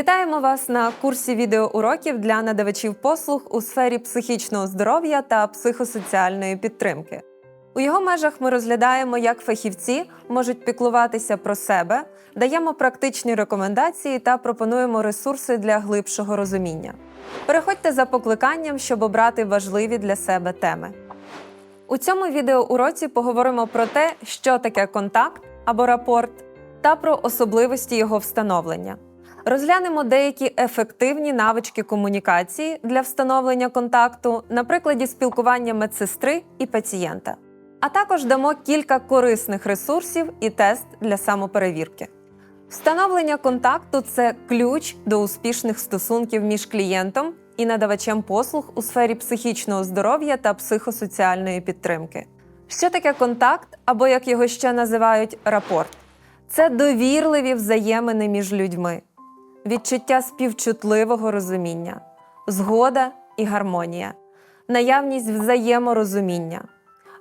Вітаємо вас на курсі відеоуроків для надавачів послуг у сфері психічного здоров'я та психосоціальної підтримки. У його межах ми розглядаємо, як фахівці можуть піклуватися про себе, даємо практичні рекомендації та пропонуємо ресурси для глибшого розуміння. Переходьте за покликанням, щоб обрати важливі для себе теми. У цьому відеоуроці поговоримо про те, що таке контакт або рапорт, та про особливості його встановлення. Розглянемо деякі ефективні навички комунікації для встановлення контакту на прикладі спілкування медсестри і пацієнта. А також дамо кілька корисних ресурсів і тест для самоперевірки. Встановлення контакту це ключ до успішних стосунків між клієнтом і надавачем послуг у сфері психічного здоров'я та психосоціальної підтримки. Що таке контакт, або як його ще називають рапорт? Це довірливі взаємини між людьми, відчуття співчутливого розуміння, згода і гармонія, наявність взаєморозуміння.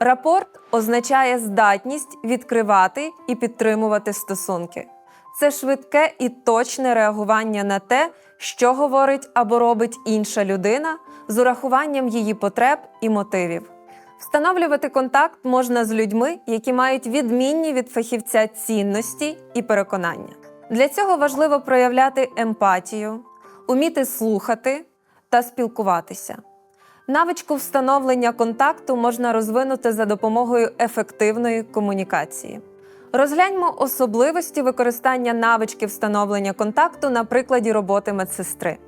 Рапорт означає здатність відкривати і підтримувати стосунки. Це швидке і точне реагування на те, що говорить або робить інша людина з урахуванням її потреб і мотивів. Встановлювати контакт можна з людьми, які мають відмінні від фахівця цінності і переконання. Для цього важливо проявляти емпатію, уміти слухати та спілкуватися. Навичку встановлення контакту можна розвинути за допомогою ефективної комунікації. Розгляньмо особливості використання навички встановлення контакту на прикладі роботи медсестри.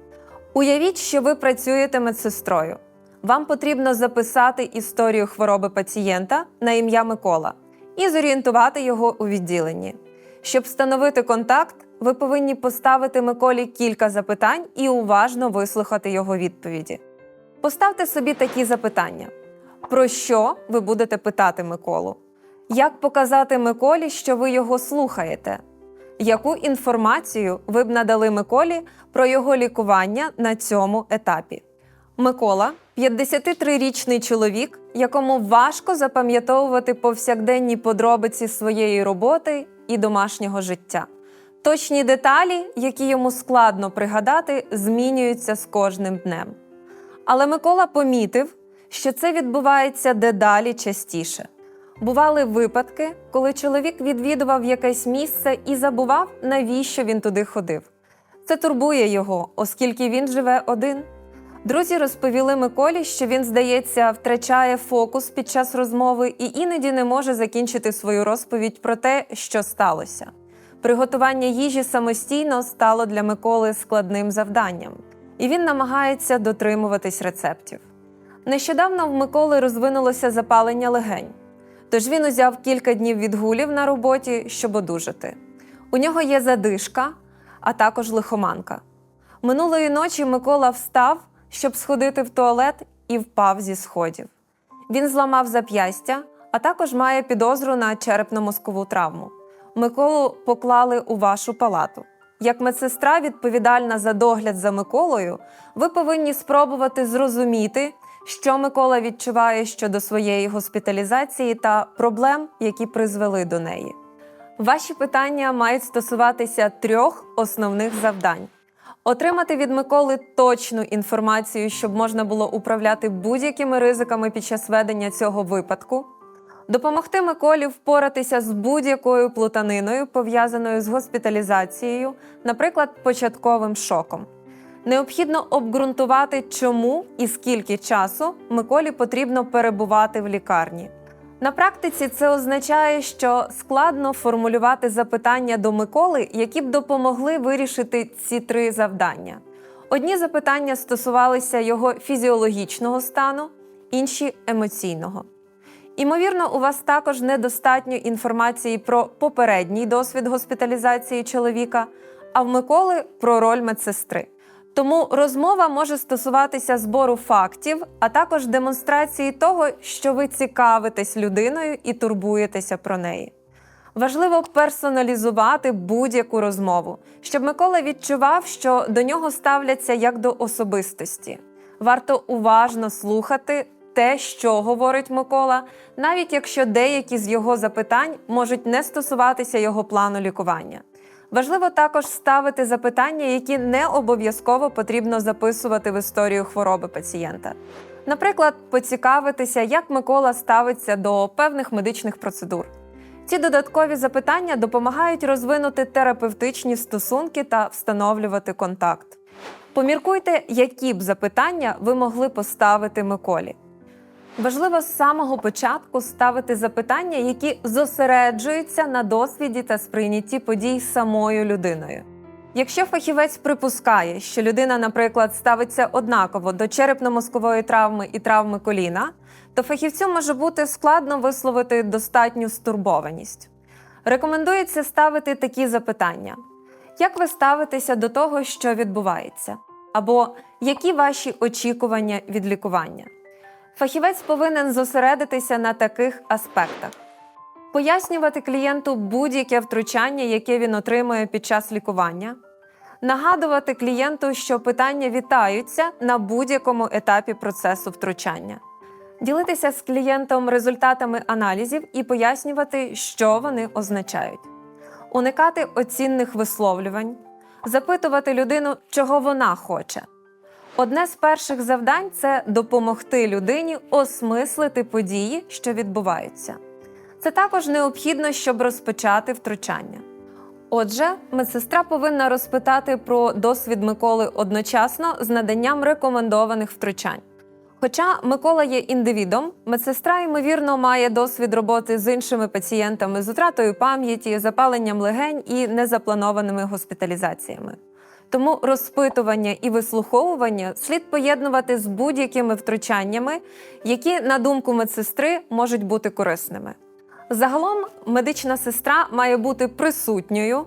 Уявіть, що ви працюєте медсестрою. Вам потрібно записати історію хвороби пацієнта на ім'я Микола і зорієнтувати його у відділенні. Щоб встановити контакт, ви повинні поставити Миколі кілька запитань і уважно вислухати його відповіді. Поставте собі такі запитання: про що ви будете питати Миколу? Як показати Миколі, що ви його слухаєте? Яку інформацію ви б надали Миколі про його лікування на цьому етапі? Микола 53-річний чоловік, якому важко запам'ятовувати повсякденні подробиці своєї роботи і домашнього життя. Точні деталі, які йому складно пригадати, змінюються з кожним днем. Але Микола помітив, що це відбувається дедалі частіше. Бували випадки, коли чоловік відвідував якесь місце і забував, навіщо він туди ходив. Це турбує його, оскільки він живе один. Друзі розповіли Миколі, що він, здається, втрачає фокус під час розмови і іноді не може закінчити свою розповідь про те, що сталося. Приготування їжі самостійно стало для Миколи складним завданням, і він намагається дотримуватись рецептів. Нещодавно в Миколи розвинулося запалення легень, тож він узяв кілька днів відгулів на роботі, щоб одужати. У нього є задишка, а також лихоманка. Минулої ночі Микола встав, щоб сходити в туалет, і впав зі сходів. Він зламав зап'ястя, а також має підозру на черепно-мозкову травму. Миколу поклали у вашу палату. Як медсестра, відповідальна за догляд за Миколою, ви повинні спробувати зрозуміти, що Микола відчуває щодо своєї госпіталізації та проблем, які призвели до неї. Ваші питання мають стосуватися трьох основних завдань: отримати від Миколи точну інформацію, щоб можна було управляти будь-якими ризиками під час ведення цього випадку, допомогти Миколі впоратися з будь-якою плутаниною, пов'язаною з госпіталізацією, наприклад, початковим шоком. Необхідно обґрунтувати, чому і скільки часу Миколі потрібно перебувати в лікарні. На практиці це означає, що складно формулювати запитання до Миколи, які б допомогли вирішити ці три завдання. Одні запитання стосувалися його фізіологічного стану, інші емоційного. Імовірно, у вас також недостатньо інформації про попередній досвід госпіталізації чоловіка, а в Миколи про роль медсестри. Тому розмова може стосуватися збору фактів, а також демонстрації того, що ви цікавитесь людиною і турбуєтеся про неї. Важливо персоналізувати будь-яку розмову, щоб Микола відчував, що до нього ставляться як до особистості. Варто уважно слухати те, що говорить Микола, навіть якщо деякі з його запитань можуть не стосуватися його плану лікування. Важливо також ставити запитання, які не обов'язково потрібно записувати в історію хвороби пацієнта. Наприклад, поцікавитися, як Микола ставиться до певних медичних процедур. Ці додаткові запитання допомагають розвинути терапевтичні стосунки та встановлювати контакт. Поміркуйте, які б запитання ви могли поставити Миколі. Важливо з самого початку ставити запитання, які зосереджуються на досвіді та сприйнятті подій самою людиною. Якщо фахівець припускає, що людина, наприклад, ставиться однаково до черепно-мозкової травми і травми коліна, то фахівцю може бути складно висловити достатню стурбованість. Рекомендується ставити такі запитання: як ви ставитеся до того, що відбувається? Або які ваші очікування від лікування? Фахівець повинен зосередитися на таких аспектах. Пояснювати клієнту будь-яке втручання, яке він отримує під час лікування, нагадувати клієнту, що питання вітаються на будь-якому етапі процесу втручання, ділитися з клієнтом результатами аналізів і пояснювати, що вони означають, уникати оцінних висловлювань, запитувати людину, чого вона хоче. Одне з перших завдань це допомогти людині осмислити події, що відбуваються. Це також необхідно, щоб розпочати втручання. Отже, медсестра повинна розпитати про досвід Миколи одночасно з наданням рекомендованих втручань. Хоча Микола є індивідом, медсестра, ймовірно, має досвід роботи з іншими пацієнтами з втратою пам'яті, запаленням легень і незапланованими госпіталізаціями. Тому розпитування і вислуховування слід поєднувати з будь-якими втручаннями, які, на думку медсестри, можуть бути корисними. Загалом медична сестра має бути присутньою,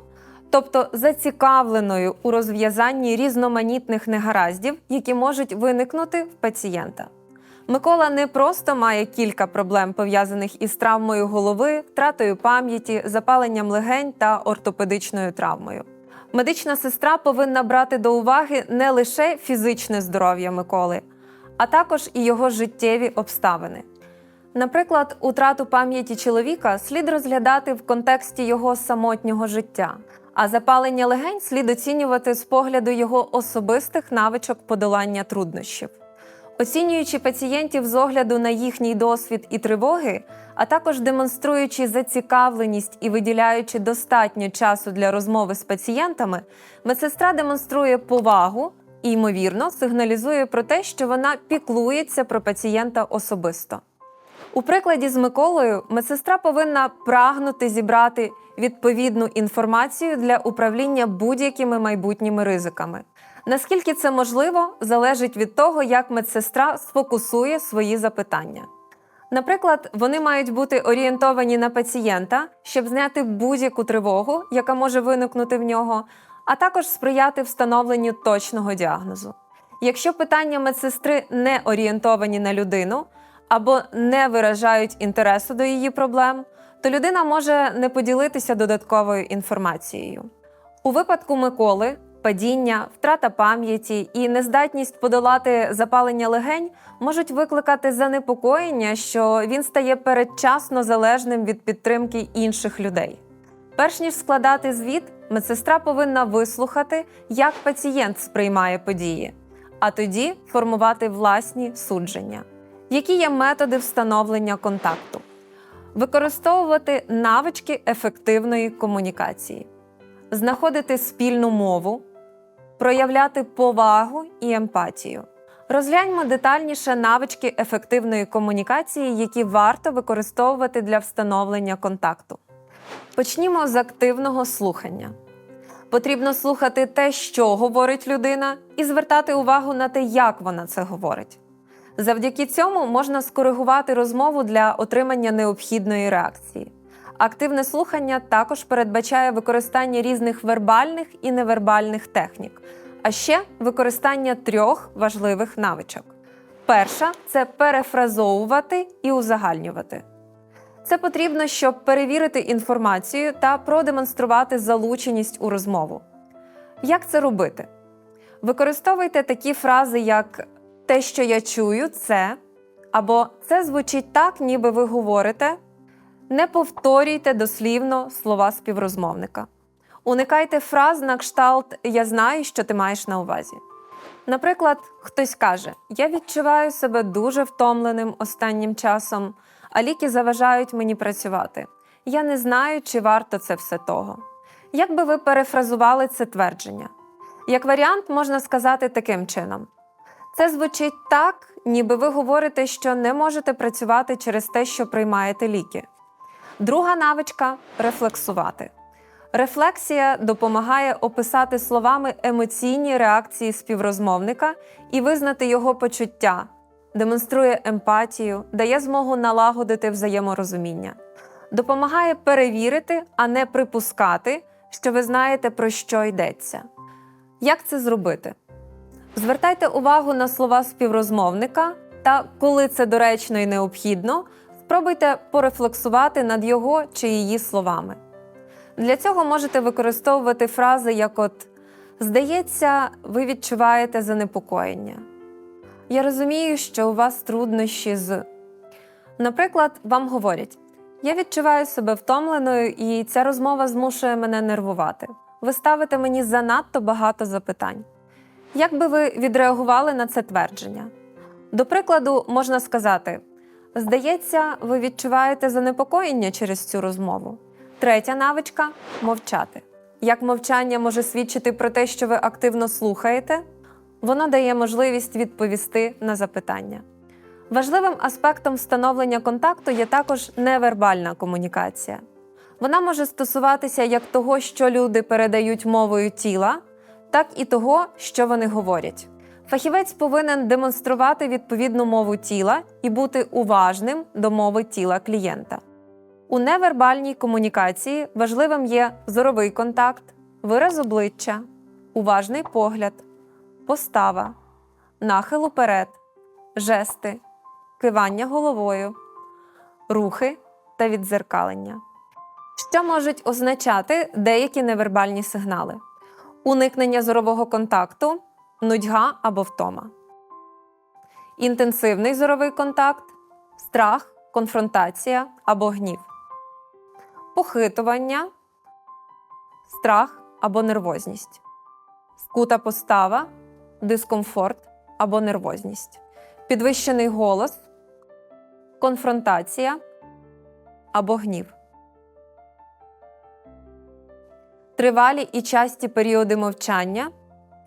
тобто зацікавленою у розв'язанні різноманітних негараздів, які можуть виникнути в пацієнта. Микола не просто має кілька проблем, пов'язаних із травмою голови, втратою пам'яті, запаленням легень та ортопедичною травмою. Медична сестра повинна брати до уваги не лише фізичне здоров'я Миколи, а також і його життєві обставини. Наприклад, утрату пам'яті чоловіка слід розглядати в контексті його самотнього життя, а запалення легень слід оцінювати з погляду його особистих навичок подолання труднощів. Оцінюючи пацієнтів з огляду на їхній досвід і тривоги, а також демонструючи зацікавленість і виділяючи достатньо часу для розмови з пацієнтами, медсестра демонструє повагу і, ймовірно, сигналізує про те, що вона піклується про пацієнта особисто. У прикладі з Миколою медсестра повинна прагнути зібрати відповідну інформацію для управління будь-якими майбутніми ризиками. Наскільки це можливо, залежить від того, як медсестра сфокусує свої запитання. Наприклад, вони мають бути орієнтовані на пацієнта, щоб зняти будь-яку тривогу, яка може виникнути в нього, а також сприяти встановленню точного діагнозу. Якщо питання медсестри не орієнтовані на людину або не виражають інтересу до її проблем, то людина може не поділитися додатковою інформацією. У випадку Миколи падіння, втрата пам'яті і нездатність подолати запалення легень можуть викликати занепокоєння, що він стає передчасно залежним від підтримки інших людей. Перш ніж складати звіт, медсестра повинна вислухати, як пацієнт сприймає події, а тоді формувати власні судження. Які є методи встановлення контакту? Використовувати навички ефективної комунікації, знаходити спільну мову, проявляти повагу і емпатію. Розгляньмо детальніше навички ефективної комунікації, які варто використовувати для встановлення контакту. Почнімо з активного слухання. Потрібно слухати те, що говорить людина, і звертати увагу на те, як вона це говорить. Завдяки цьому можна скоригувати розмову для отримання необхідної реакції. Активне слухання також передбачає використання різних вербальних і невербальних технік, а ще використання трьох важливих навичок. Перша це перефразовувати і узагальнювати. Це потрібно, щоб перевірити інформацію та продемонструвати залученість у розмову. Як це робити? Використовуйте такі фрази, як те, що я чую, це або це звучить так, ніби ви говорите. Не повторюйте дослівно слова співрозмовника. Уникайте фраз на кшталт Я знаю, що ти маєш на увазі. Наприклад, хтось каже: Я відчуваю себе дуже втомленим останнім часом, а ліки заважають мені працювати. Я не знаю, чи варто це все того. Як би ви перефразували це твердження? Як варіант, можна сказати таким чином: це звучить так, ніби ви говорите, що не можете працювати через те, що приймаєте ліки. Друга навичка рефлексувати. Рефлексія допомагає описати словами емоційні реакції співрозмовника і визнати його почуття, демонструє емпатію, дає змогу налагодити взаєморозуміння, допомагає перевірити, а не припускати, що ви знаєте, про що йдеться. Як це зробити? Звертайте увагу на слова співрозмовника та, коли це доречно і необхідно, спробуйте порефлексувати над його чи її словами. Для цього можете використовувати фрази, як от Здається, ви відчуваєте занепокоєння. Я розумію, що у вас труднощі з. Наприклад, вам говорять: Я відчуваю себе втомленою, і ця розмова змушує мене нервувати. Ви ставите мені занадто багато запитань. Як би ви відреагували на це твердження? До прикладу, можна сказати: Здається, ви відчуваєте занепокоєння через цю розмову. Третя навичка мовчати. Як мовчання може свідчити про те, що ви активно слухаєте, воно дає можливість відповісти на запитання. Важливим аспектом встановлення контакту є також невербальна комунікація. Вона може стосуватися як того, що люди передають мовою тіла, так і того, що вони говорять. Фахівець повинен демонструвати відповідну мову тіла і бути уважним до мови тіла клієнта. У невербальній комунікації важливим є зоровий контакт, вираз обличчя, уважний погляд, постава, нахил уперед, жести, кивання головою, рухи та віддзеркалення. Що можуть означати деякі невербальні сигнали: уникнення зорового контакту, нудьга або втома, інтенсивний зоровий контакт, страх, конфронтація або гнів. Похитування, страх або нервозність, скута постава, дискомфорт або нервозність, підвищений голос, конфронтація або гнів. Тривалі і часті періоди мовчання,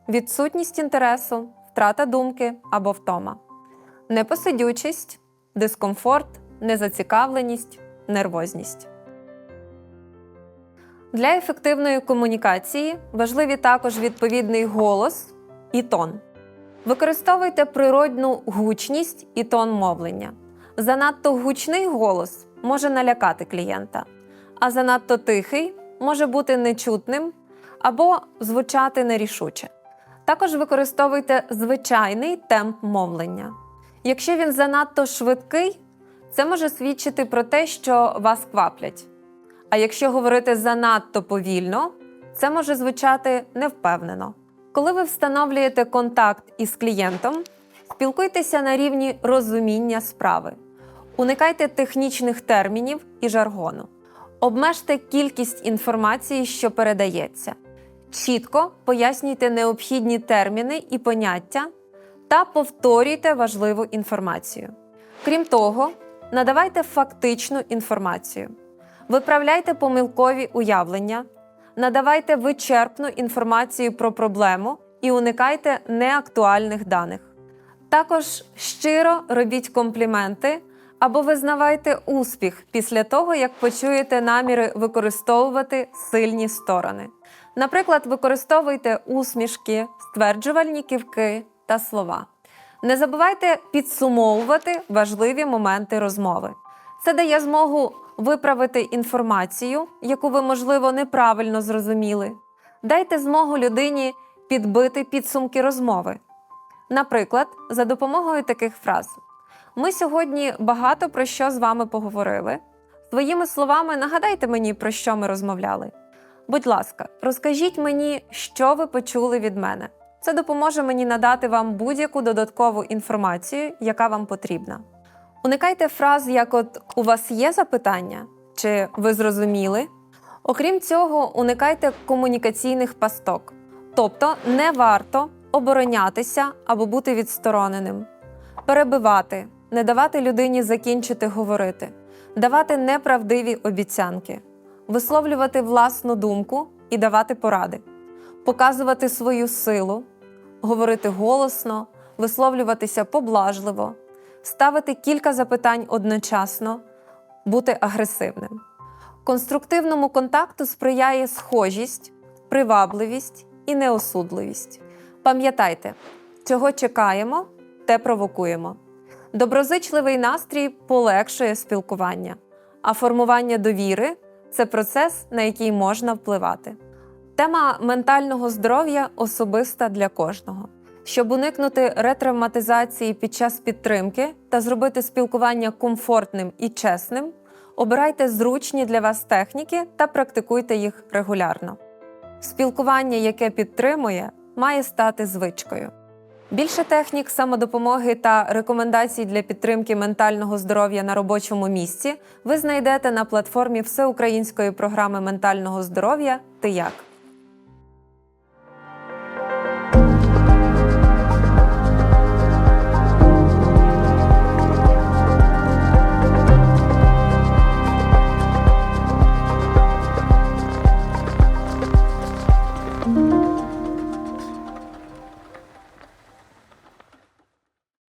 відсутність інтересу, втрата думки або втома, непосидючість, дискомфорт, незацікавленість, нервозність. Для ефективної комунікації важливі також відповідний голос і тон. Використовуйте природну гучність і тон мовлення. Занадто гучний голос може налякати клієнта, а занадто тихий може бути нечутним або звучати нерішуче. Також використовуйте звичайний темп мовлення. Якщо він занадто швидкий, це може свідчити про те, що вас кваплять. А якщо говорити занадто повільно, це може звучати невпевнено. Коли ви встановлюєте контакт із клієнтом, спілкуйтеся на рівні розуміння справи, уникайте технічних термінів і жаргону, обмежте кількість інформації, що передається, чітко пояснюйте необхідні терміни і поняття та повторюйте важливу інформацію. Крім того, надавайте фактичну інформацію. Виправляйте помилкові уявлення, надавайте вичерпну інформацію про проблему і уникайте неактуальних даних. Також щиро робіть компліменти або визнавайте успіх після того, як почуєте наміри використовувати сильні сторони. Наприклад, використовуйте усмішки, стверджувальні ківки та слова. Не забувайте підсумовувати важливі моменти розмови. Це дає змогу виправити інформацію, яку ви, можливо, неправильно зрозуміли. Дайте змогу людині підбити підсумки розмови. Наприклад, за допомогою таких фраз: Ми сьогодні багато про що з вами поговорили. Своїми словами нагадайте мені, про що ми розмовляли. Будь ласка, розкажіть мені, що ви почули від мене. Це допоможе мені надати вам будь-яку додаткову інформацію, яка вам потрібна. Уникайте фраз, як от у вас є запитання, чи ви зрозуміли. Окрім цього, уникайте комунікаційних пасток, тобто не варто оборонятися або бути відстороненим, перебивати, не давати людині закінчити говорити, давати неправдиві обіцянки, висловлювати власну думку і давати поради, показувати свою силу, говорити голосно, висловлюватися поблажливо, ставити кілька запитань одночасно, бути агресивним. Конструктивному контакту сприяє схожість, привабливість і неосудливість. Пам'ятайте, чого чекаємо, те провокуємо. Доброзичливий настрій полегшує спілкування, а формування довіри це процес, на який можна впливати. Тема ментального здоров'я особиста для кожного. Щоб уникнути ретравматизації під час підтримки та зробити спілкування комфортним і чесним, обирайте зручні для вас техніки та практикуйте їх регулярно. Спілкування, яке підтримує, має стати звичкою. Більше технік самодопомоги та рекомендацій для підтримки ментального здоров'я на робочому місці ви знайдете на платформі Всеукраїнської програми ментального здоров'я Ти як.